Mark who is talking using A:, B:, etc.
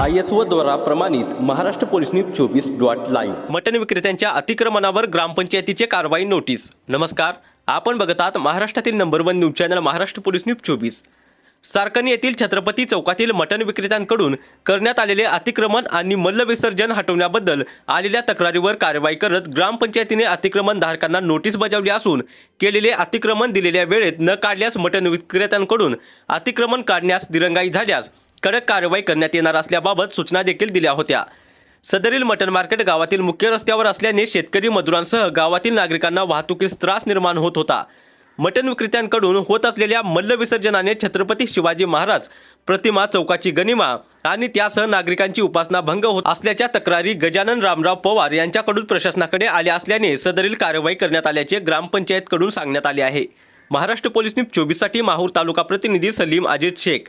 A: I S O द्वारा प्रमाणित Maharashtra police news चोवीस डॉट लाईव्ह. मटन विक्रेत्यांच्या अतिक्रमणावर ग्रामपंचायतीचे कारवाई नोटीस. नमस्कार आपण बघत आहात महाराष्ट्रातील number one news channel Maharashtra police news चोवीस. सारकणी येथील छत्रपती चौकातील मटण विक्रेत्यांकडून करण्यात आलेले अतिक्रमण आणि मल्लविसर्जन हटवण्याबद्दल आलेल्या तक्रारीवर कारवाई करत ग्रामपंचायतीने अतिक्रमण धारकांना नोटीस बजावली असून केलेले अतिक्रमण दिलेल्या वेळेत न काढल्यास मटन विक्रेत्यांकडून अतिक्रमण काढण्यास दिरंगाई झाल्यास कडक कारवाई करण्यात येणार असल्याबाबत सूचना देखील दिल्या होत्या. सदरील मटण मार्केट गावातील मुख्य रस्त्यावर असल्याने शेतकरी मजुरांसह गावातील नागरिकांना वाहतुकीस त्रास निर्माण होत होता. मटण विक्रेत्यांकडून होत असलेल्या मल्ल विसर्जनाने छत्रपती शिवाजी महाराज प्रतिमा चौकाची गनिमा आणि त्यासह नागरिकांची उपासना भंग होत असल्याच्या तक्रारी गजानन रामराव पवार यांच्याकडून प्रशासनाकडे आल्या असल्याने सदरील कारवाई करण्यात आल्याचे ग्रामपंचायतकडून सांगण्यात आले आहे. महाराष्ट्र पोलीस न्यूज चोवीससाठी माहूर तालुका प्रतिनिधी सलीम अजित शेख.